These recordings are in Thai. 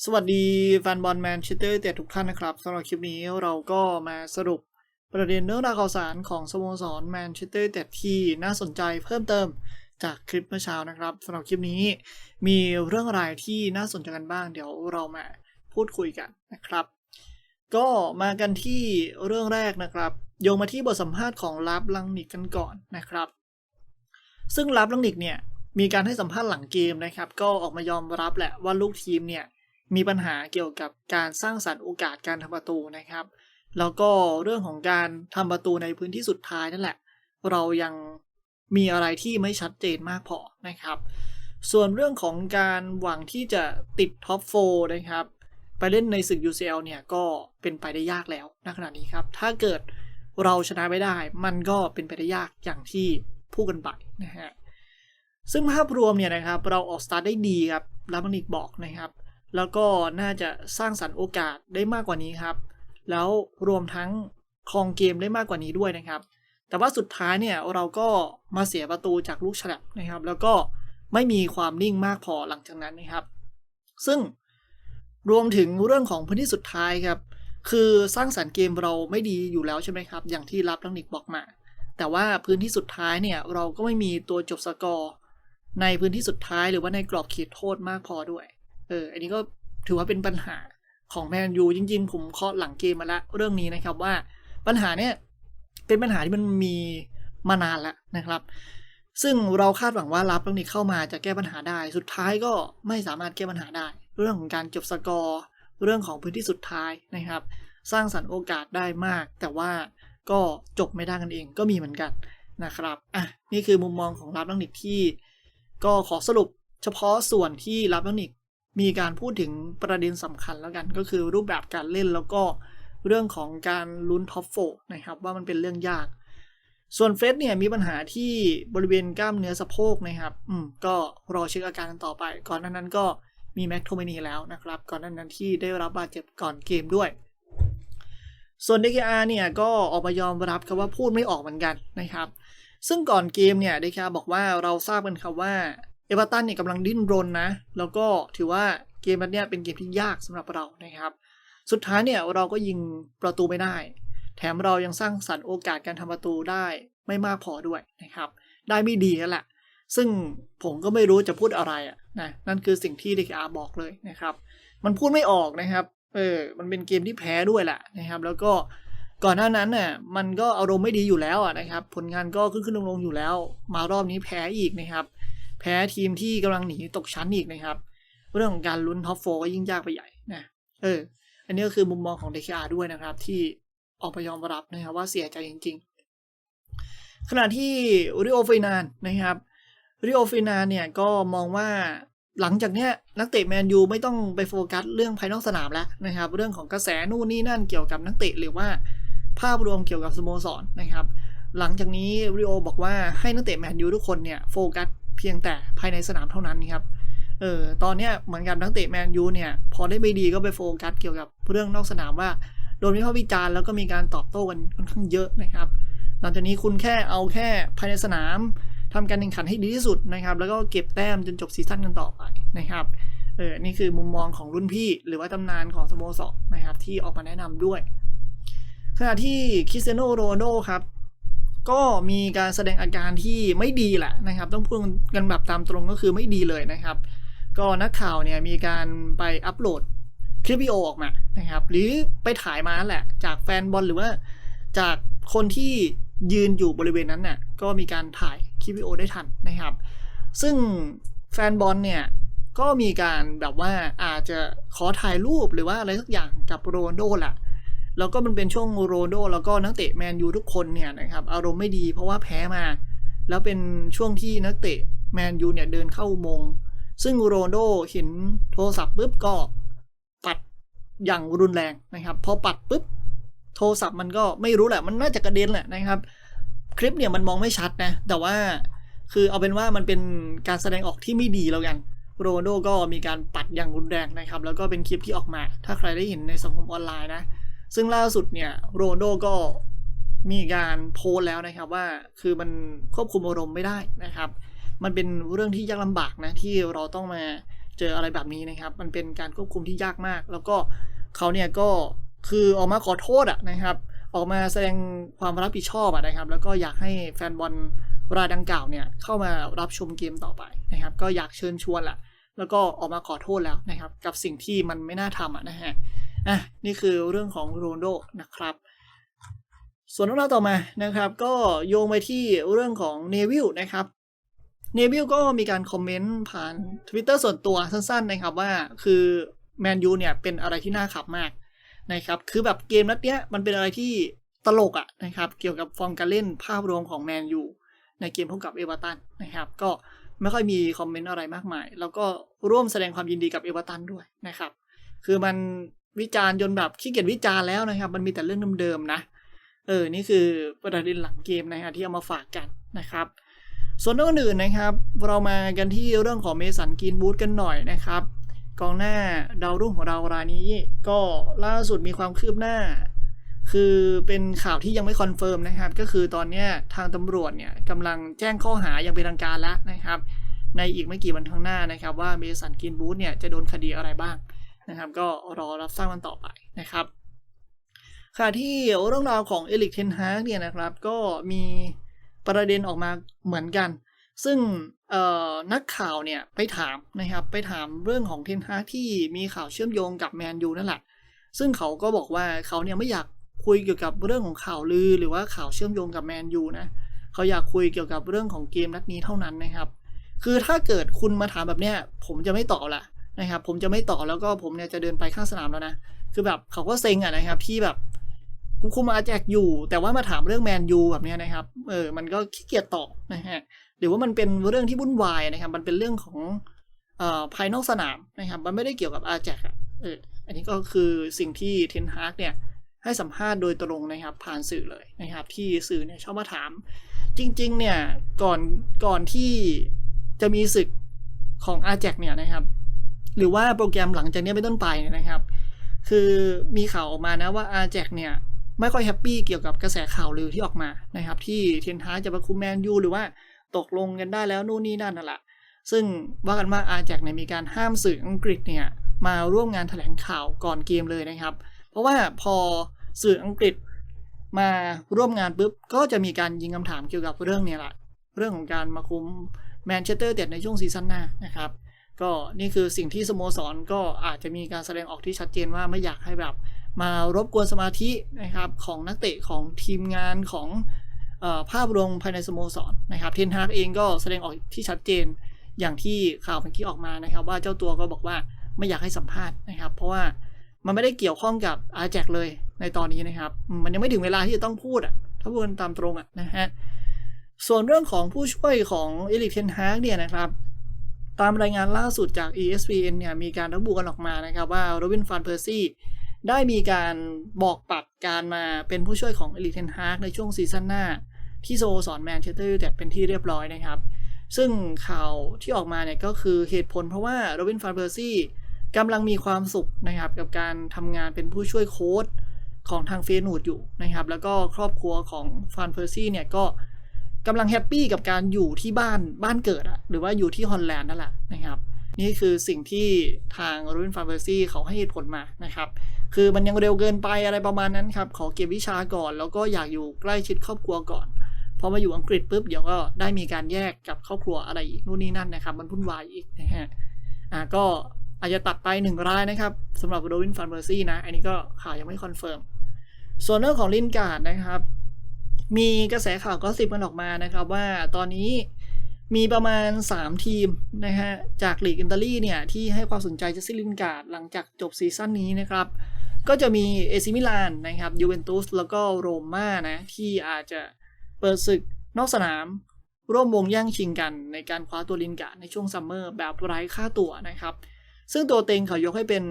สวัสดีแฟนบอลแมนเชสเตอร์เตะทุกท่านนะครับสำหรับคลิปนี้เราก็มาสรุปประเด็นเรื่องราวข่าวสารของสโมสรแมนเชสเตอร์เตะที่น่าสนใจเพิ่มเติมจากคลิปเมื่อเช้านะครับสำหรับคลิปนี้มีเรื่องอะไรที่น่าสนใจกันบ้าง เดี๋ยวเรามาพูดคุยกันนะครับ ก็มากันที่เรื่องแรกนะครับโยงมาที่บทสัมภาษณ์ของลับลังนิกกันก่อนนะครับ ซึ่งลับลังนิกเนี่ยมีการให้สัมภาษณ์หลังเกมนะครับ ก็ออกมายอมรับแหละว่าลูกทีมเนี่ย มีปัญหาเกี่ยวกับการสร้างสรรค์โอกาสการทำประตูนะครับ แล้วก็เรื่องของการทำประตูในพื้นที่สุดท้ายนั่นแหละ เรายังมีอะไรที่ไม่ชัดเจนมากพอนะครับ ส่วนเรื่องของการหวังที่จะติดท็อปโฟนะครับ ไปเล่นในศึก UCL เนี่ยก็เป็นไปได้ยากแล้วณขณะนี้ครับ ถ้าเกิดเราชนะไม่ได้ มันก็เป็นไปได้ยากอย่างที่พูดกันไปนะฮะซึ่งภาพรวมเนี่ยนะครับเราออกสตาร์ทได้ดีครับลาบันิกบอกนะครับ แล้วก็น่าจะสร้างสรรค์โอกาสได้มากกว่านี้ครับ แล้วรวมทั้งครองเกมได้มากกว่านี้ด้วยนะครับ แต่ว่าสุดท้ายเนี่ยเราก็มาเสียประตูจากลูกฉลับนะครับ แล้วก็ไม่มีความนิ่งมากพอหลังจากนั้นนะครับ ซึ่งรวมถึงเรื่องของพื้นที่สุดท้ายครับ คือสร้างสรรค์เกมเราไม่ดีอยู่แล้วใช่ไหมครับ อย่างที่รับลังนิกบอกมา แต่ว่าพื้นที่สุดท้ายเนี่ยเราก็ไม่มีตัวจบสกอร์ในพื้นที่สุดท้ายหรือว่าในกรอบเขตโทษมากพอด้วย เออ อันนี้ก็ถือว่าเป็นปัญหาของแมนยูจริง ๆ ผมเคาะหลังเกมมาล้วเรื่องนี้นะครับว่าปัญหาเนี่ยเป็นปัญหาที่มันมีมานานแล้วนะครับ ซึ่งเราคาดหวังว่ารับเรื่องนี้เข้ามาจะแก้ปัญหาได้ สุดท้ายก็ไม่สามารถแก้ปัญหาได้ เรื่องของการจบสกอร์เรื่องของพื้นที่สุดท้ายนะครับ สร้างสรรค์โอกาสได้มาก แต่ว่าก็จบไม่ได้กันเองก็มีเหมือนกันนะครับอะนี่คือมุมมองของรับลังนิกที่ ก็ขอสรุปเฉพาะส่วนที่รับลังนิก มีการพูดถึงประเด็นสำคัญแล้วกันก็คือรูปแบบการเล่นแล้วก็เรื่องของการลุ้นท็อปโฟนะครับว่ามันเป็นเรื่องยาก ส่วนเฟสเนี่ยมีปัญหาที่บริเวณกล้ามเนื้อสะโพกนะครับอืมก็รอเช็คอาการกันต่อไป ก่อนหน้านั้นก็มีแม็กโทเมนีแล้วนะครับ ก่อนหน้านั้นที่ได้รับบาดเจ็บก่อนเกมด้วย ส่วน DKR เนี่ยก็ออกมายอมรับครับว่าพูดไม่ออกเหมือนกันนะครับ ซึ่งก่อนเกมเนี่ย DKR บอกว่าเราทราบกันครับว่า เอเวอร์ตันเนี่ยกำลังดิ้นรนนะ แล้วก็ถือว่าเกมนี้เป็นเกมที่ยากสำหรับเรานะครับ สุดท้ายเนี่ยเราก็ยิงประตูไม่ได้ แถมเรายังสร้างสรรค์โอกาสการทำประตูได้ไม่มากพอด้วยนะครับ ได้ไม่ดีแล้วแหละ ซึ่งผมก็ไม่รู้จะพูดอะไรอะนะนั่นคือสิ่งที่ DKR บอกเลยนะครับ มันพูดไม่ออกนะครับเออมันเป็นเกมที่แพ้ด้วยแหละนะครับ แล้วก็ก่อนหน้านั้นเนี่ยมันก็อารมณ์ไม่ดีอยู่แล้วอะนะครับ ผลงานก็ขึ้นขึ้นลงลงอยู่แล้ว มารอบนี้แพ้อีกนะครับ แพ้ทีมที่กำลังหนีตกชั้นอีกนะครับ เรื่องของการลุ้นท็อปโฟก็ยิ่งยากไปใหญ่นะเออ อันนี้ก็คือมุมมองของ DKR ด้วยนะครับ ที่ออกไปยอมรับนะครับว่าเสียใจจริง ๆ ขณะที่ริโอฟินานนะครับริโอฟินานเนี่ยก็มองว่าหลังจากเนี้ยนักเตะแมนยูไม่ต้องไปโฟกัสเรื่องภายนอกสนามแล้วนะครับ เรื่องของกระแสนู่นนี่นั่นเกี่ยวกับนักเตะหรือว่าภาพรวมเกี่ยวกับสโมสรนะครับ หลังจากนี้ริโอบอกว่าให้นักเตะแมนยูทุกคนเนี่ยโฟกัส พียงแต่ภายในสนามเท่านั้นครับเออตอนเนี้ยเหมือนกับนักเตะแมนยูเนี่ยพอได้ไม่ดีก็ไปโฟกัสเกี่ยวกับเรื่องนอกสนามว่าโดนวิพากษ์วิจารณ์แล้วก็มีการตอบโต้กันค่อนข้างเยอะนะครับ หลังจากนี้คุณแค่เอาแค่ภายในสนามทำการแข่งขันให้ดีที่สุดนะครับ แล้วก็เก็บแต้มจนจบซีซั่นกันต่อไปนะครับเออนี่คือมุมมองของรุ่นพี่ หรือว่าตำนานของสโมสรนะครับที่ออกมาแนะนำด้วยขณะที่คริสเตียโนโรนัลโดครับ ก็มีการแสดงอาการที่ไม่ดีแหละนะครับ ต้องพูดกันแบบตามตรงก็คือไม่ดีเลยนะครับ ก็นักข่าวเนี่ยมีการไปอัปโหลดคลิปวิดีโอออกมานะครับ หรือไปถ่ายมาแหละ จากแฟนบอลหรือว่าจากคนที่ยืนอยู่บริเวณนั้นน่ะก็มีการถ่ายคลิปวิดีโอได้ทันนะครับ ซึ่งแฟนบอลเนี่ยก็มีการแบบว่าอาจจะขอถ่ายรูปหรือว่าอะไรสักอย่างกับโรนลโดแหละ แล้วก็มันเป็นช่วงโรนลโด แล้วก็นักเตะแมนยูทุกคนเนี่ยนะครับอารมณ์ไม่ดีเพราะว่าแพ้มา แล้วเป็นช่วงที่นักเตะแมนยูเนี่ยเดินเข้าอุโมง ซึ่งโรนลโดเห็นโทรศัพท์ปุ๊บก็ปัดอย่างรุนแรงนะครับ พอปัดปุ๊บโทรศัพท์มันก็ไม่รู้แหละ มันน่าจะกระเด็นแหละนะครับ คลิปเนี่ยมันมองไม่ชัดนะ แต่ว่าคือเอาเป็นว่ามันเป็นการแสดงออกที่ไม่ดีแล้วกัน โรนลโดก็มีการปัดอย่างรุนแรงนะครับ แล้วก็เป็นคลิปที่ออกมา ถ้าใครได้เห็นในสังคมออนไลน์นะ ซึ่งล่าสุดเนี่ยโรนโดก็มีการโพสแล้วนะครับว่าคือมันควบคุมอารมณ์ไม่ได้นะครับ มันเป็นเรื่องที่ยากลำบากนะที่เราต้องมาเจออะไรแบบนี้นะครับ มันเป็นการควบคุมที่ยากมาก แล้วก็เขาเนี่ยก็คือออกมาขอโทษอะนะครับ ออกมาแสดงความรับผิดชอบอะนะครับ แล้วก็อยากให้แฟนบอลรายดังกล่าวเนี่ยเข้ามารับชมเกมต่อไปนะครับ ก็อยากเชิญชวนแหละแล้วก็ออกมาขอโทษแล้วนะครับ กับสิ่งที่มันไม่น่าทำอะนะฮะ อะนี่คือเรื่องของโรนโดนะครับ ส่วนเรื่องราวต่อมานะครับ ก็โยงไปที่เรื่องของเนวิลนะครับเนวิลก็มีการคอมเมนต์ผ่าน Twitter ส่วนตัวสั้นๆนะครับว่าคือแมนยูเนี่ยเป็นอะไรที่น่าขับมากนะครับ คือแบบเกมนัดเนี้ยมันเป็นอะไรที่ตลกอะนะครับ เกี่ยวกับฟอร์มการเล่นภาพรวมของแมนยูในเกมพบกับเอเวอร์ตันนะครับ ก็ไม่ค่อยมีคอมเมนต์อะไรมากมาย แล้วก็ร่วมแสดงความยินดีกับเอเวอร์ตันด้วยนะครับ คือมัน วิจารณ์จนแบบขี้เกียจวิจารณ์แล้วนะครับ มันมีแต่เรื่องเดิมๆนะ เออ นี่คือประเด็นหลังเกมนะฮะที่เอามาฝากกันนะครับ ส่วนเรื่องอื่นนะครับ เรามากันที่เรื่องของเมสันกินบูธกันหน่อยนะครับ กองหน้าดาวรุ่งของเรารายนี้ ก็ล่าสุดมีความคืบหน้า คือเป็นข่าวที่ยังไม่คอนเฟิร์มนะครับ ก็คือตอนนี้ทางตำรวจเนี่ยกำลังแจ้งข้อหาอย่างเป็นทางการแล้วนะครับ ในอีกไม่กี่วันข้างหน้านะครับ ว่าเมสันกินบูธเนี่ยจะโดนคดีอะไรบ้าง นะครับ ก็รอรับทราบกันต่อไปนะครับค่ะที่เรื่องราวของเอลิกเทนฮากเนี่ยนะครับ ก็มีประเด็นออกมาเหมือนกัน ซึ่งนักข่าวเนี่ยไปถามนะครับไปถามเรื่องของเทนฮากที่มีข่าวเชื่อมโยงกับแมนยูนั่นแหละ ซึ่งเขาก็บอกว่าเขาเนี่ยไม่อยากคุยเกี่ยวกับเรื่องของข่าวลือ หรือว่าข่าวเชื่อมโยงกับแมนยูนะเขาอยากคุยเกี่ยวกับเรื่องของเกมนัดนี้เท่านั้นนะครับ คือถ้าเกิดคุณมาถามแบบเนี้ยผมจะไม่ตอบละ นะครับ ผมจะไม่ต่อแล้วก็ผมเนี่ยจะเดินไปข้างสนามแล้วนะ คือแบบเขาก็เซ็งอะนะครับ ที่แบบกูคุมอาแจกอยู่ แต่ว่ามาถามเรื่องแมนยูแบบนี้นะครับ เออ มันก็ขี้เกียจตอบนะฮะหรือว่ามันเป็นเรื่องที่วุ่นวายนะครับ มันเป็นเรื่องของเอ่อภายนอกสนามนะครับ มันไม่ได้เกี่ยวกับอาแจกอะเออ อันนี้ก็คือสิ่งที่เทนฮาร์กเนี่ยให้สัมภาษณ์โดยตรงนะครับ ผ่านสื่อเลยนะครับ ที่สื่อเนี่ยชอบมาถาม จริง ๆ เนี่ยก่อนก่อนที่จะมีศึกของอาแจกเนี่ยนะครับ หรือว่าโปรแกรมหลังจากนี้เป็นต้นไปนะครับ คือมีข่าวออกมานะว่าอาแจกเนี่ยไม่ค่อยแฮปปี้เกี่ยวกับกระแสข่าวลือที่ออกมานะครับ ที่เทนฮาจะมาคุมแมนยูหรือว่าตกลงกันได้แล้วนู่นนี่นั่นนั่นแหละซึ่งว่ากันว่าอาแจกเนี่ยมีการห้ามสื่ออังกฤษเนี่ยมาร่วมงานแถลงข่าวก่อนเกมเลยนะครับ เพราะว่าพอสื่ออังกฤษมาร่วมงานปุ๊บก็จะมีการยิงคำถามเกี่ยวกับเรื่องเนี่ยแหละเรื่องของการมาคุมแมนเชสเตอร์เต็ดในช่วงซีซั่นหน้านะครับ ก็นี่คือสิ่งที่สโมสรก็อาจจะมีการแสดงออกที่ชัดเจนว่าไม่อยากให้แบบมารบกวนสมาธินะครับของนักเตะของทีมงานของอภาพรวมภายในสโมสรนะครับเทนฮากเองก็แสดงออกที่ชัดเจนอย่างที่ข่าวเมื่อกี้ออกมานะครับ ว่าเจ้าตัวก็บอกว่าไม่อยากให้สัมภาษณ์นะครับ เพราะว่ามันไม่ได้เกี่ยวข้องกับอาแจกเลยในตอนนี้นะครับ มันยังไม่ถึงเวลาที่จะต้องพูดอะถ้าพูดตามตรงอะนะฮะส่วนเรื่องของผู้ช่วยของเอลิกเทนฮากเนี่ยนะครับ ตามรายงานล่าสุดจาก ESPN เนี่ยมีการระบุกันออกมานะครับว่าโรบินฟานเพอร์ซี่ได้มีการบอกปัดการมาเป็นผู้ช่วยของเอลิเทนฮาร์กในช่วงซีซั่นหน้า ที่โซสอนแมนเชสเตอร์ยูไนเต็ดเป็นที่เรียบร้อยนะครับ ซึ่งข่าวที่ออกมาเนี่ยก็คือเหตุผลเพราะว่าโรบินฟานเพอร์ซี่กำลังมีความสุขนะครับกับการทำงานเป็นผู้ช่วยโค้ชของทางเฟนูดอยู่นะครับ แล้วก็ครอบครัวของฟานเพอร์ซี่เนี่ยก็ กำลังแฮปปี้กับการอยู่ที่บ้านบ้านเกิดอะหรือว่าอยู่ที่ฮอลแลนด์นั่นแหละนะครับ นี่คือสิ่งที่ทางโรบินฟานเพอร์ซี่เขาให้เหตุผลมานะครับ คือมันยังเร็วเกินไปอะไรประมาณนั้นครับ ขอเก็บวิชาก่อน แล้วก็อยากอยู่ใกล้ชิดครอบครัวก่อนพอมาอยู่อังกฤษปุ๊บเดี๋ยวก็ได้มีการแยกกับครอบครัวอะไรอีกนู่นนี่นั่นนะครับมันวุ่นวายอีกนะฮะอ่าก็อาจจะตัดไปหนึ่งรายนะครับสำหรับโรบินฟันเบอร์ซี่นะ อันนี้ก็ข่าวยังไม่คอนเฟิร์มส่วนเรื่องของลินการ์ดนะครับ มีกระแสข่าวก็สิบมันออกมานะครับว่าตอนนี้มีประมาณ 3 ทีมนะฮะจากลีกอิตาลีเนี่ย ที่ให้ความสนใจเจสซี่ลินการ์ดหลังจากจบซีซั่นนี้นะครับ ก็จะมีเอซิมิลานนะครับยูเวนตุสแล้วก็โรม่านะ ที่อาจจะเปิดศึกนอกสนาม ร่วมวงแย่งชิงกันในการคว้าตัวลินการ์ดในช่วงซัมเมอร์แบบไร้ค่าตัวนะครับ ซึ่งตัวเต็งเขายกให้เป็น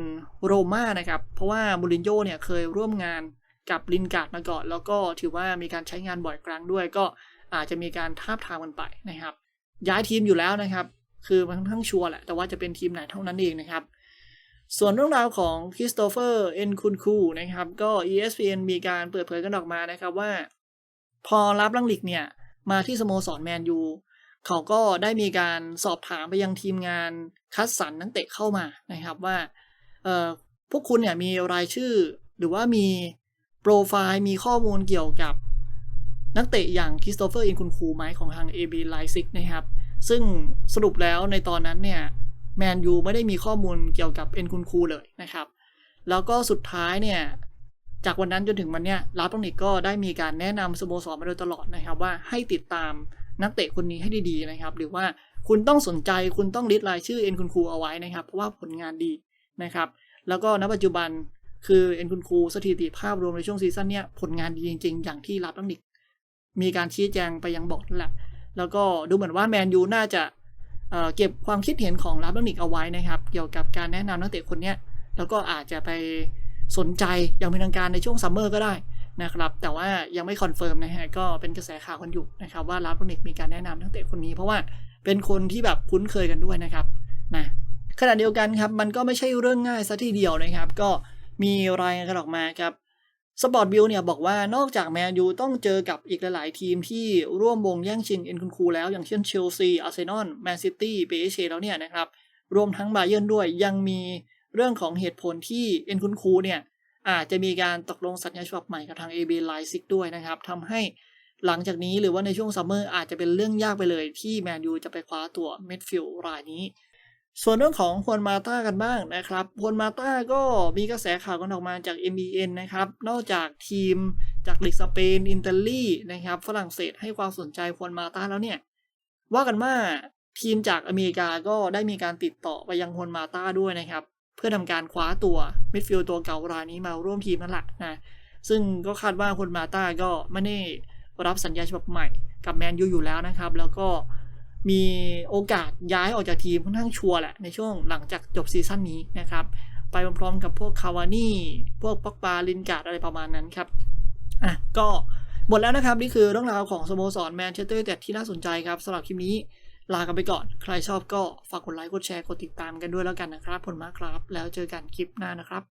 โรม่านะครับ เพราะว่ามูรินโญ่เนี่ยเคยร่วมงาน กับลินการ์ดมาก่อน แล้วก็ถือว่ามีการใช้งานบ่อยครั้งด้วย ก็อาจจะมีการทาบทามกันไปนะครับ ย้ายทีมอยู่แล้วนะครับ คือมันค่อนข้างชัวร์แหละ แต่ว่าจะเป็นทีมไหนเท่านั้นเองนะครับ ส่วนเรื่องราวของคริสโตเฟอร์เอ็นคุนคูนะครับ ก็ ESPN มีการเปิดเผยกันออกมานะครับว่า พอรับลังลิกเนี่ยมาที่สโมสรแมนยูเขาก็ได้มีการสอบถามไปยังทีมงานคัดสรรนักเตะเข้ามานะครับว่าเอ่อพวกคุณเนี่ยมีรายชื่อหรือว่ามี โปรไฟล์มีข้อมูลเกี่ยวกับนักเตะอย่างคริสโตเฟอร์อินคุณคูไหมของทาง AB Leipzig นะครับ ซึ่งสรุปแล้วในตอนนั้นเนี่ยแมนยูไม่ได้มีข้อมูลเกี่ยวกับเอ็นคุณคูเลยนะครับ แล้วก็สุดท้ายเนี่ยจากวันนั้นจนถึงวันเนี้ยลาตองนิกก็ได้มีการแนะนำสโมสรมาโดยตลอดนะครับ ว่าให้ติดตามนักเตะคนนี้ให้ดีๆนะครับ หรือว่าคุณต้องสนใจคุณต้องลิสต์รายชื่อเอ็นคุณครูเอาไว้นะครับ เพราะว่าผลงานดีนะครับ แล้วก็ณปัจจุบัน คือเอ็นคุณครูสถิติภาพรวมในช่วงซีซั่นเนี้ยผลงานดีจริง ๆ อย่างที่ลาตองนิกมีการชี้แจงไปยังบอร์ดนั่นแหละ แล้วก็ดูเหมือนว่าแมนยูน่าจะเเก็บความคิดเห็นของลาตองนิกเอาไว้นะครับ เกี่ยวกับการแนะนำนักเตะคนเนี้ยแล้วก็อาจจะไปสนใจอย่างเป็นทางการในช่วงซัมเมอร์ก็ได้นะครับ แต่ว่ายังไม่คอนเฟิร์มนะฮะก็เป็นกระแสข่าวกันอยู่นะครับว่าลาฟนิกมีการแนะนำนักเตะคนนี้เพราะว่าเป็นคนที่แบบคุ้นเคยกันด้วยนะครับนะขณะเดียวกันครับมันก็ไม่ใช่เรื่องง่ายซะทีเดียวนะครับ ก็ มีรายงานกันออกมาครับสปอร์ตบิลเนี่ยบอกว่านอกจากแมนยูต้องเจอกับอีกหลาย ๆ ทีมที่ร่วมวงแย่งชิงเอ็นคุณคูแล้วอย่างเช่นเชลซีอาร์เซนอลแมนซิตี้เปเชแล้วเนี่ยนะครับ รวมทั้งบาเยิร์นด้วยยังมีเรื่องของเหตุผลที่เอ็นคุณคูเนี่ย อาจจะมีการตกลงสัญญาฉบับใหม่กับทาง AB Leipzig ด้วยนะครับทำให้หลังจากนี้หรือว่าในช่วงซัมเมอร์อาจจะเป็นเรื่องยากไปเลยที่แมนยูจะไปคว้าตัวเมดฟิลด์รายนี้ ส่วนเรื่องของฮวนมาต้ากันบ้างนะครับฮวนมาต้าก็มีกระแสข่าวกันออกมาจาก MBN นะครับ นอกจากทีมจากลีกสเปน อิตาลีนะครับ ฝรั่งเศสให้ความสนใจฮวนมาต้าแล้วเนี่ย ว่ากันว่าทีมจากอเมริกาก็ได้มีการติดต่อไปยังฮวนมาต้าด้วยนะครับ เพื่อทำการคว้าตัวมิดฟิลด์ตัวเก่ารายนี้มาร่วมทีมนั่นแหละนะ ซึ่งก็คาดว่าคนมาต้าก็ไม่ได้รับสัญญาฉบับใหม่กับแมนยูอยู่แล้วนะครับ แล้วก็ มีโอกาสย้ายออกจากทีมค่อนข้างชัวร์แหละในช่วงหลังจากจบซีซั่นนี้นะครับ ไปพร้อมๆกับพวกคาวานี่พวกปอกบาลินการ์ดอะไรประมาณนั้นครับอะก็หมดแล้วนะครับ นี่คือเรื่องราวของสโมสรแมนเชสเตอร์แต่ที่น่าสนใจครับสำหรับคลิปนี้ลากันไปก่อน ใครชอบก็ฝากกดไลค์กดแชร์กดติดตามกันด้วยแล้วกันนะครับผลมากครับ แล้วเจอกันคลิปหน้านะครับ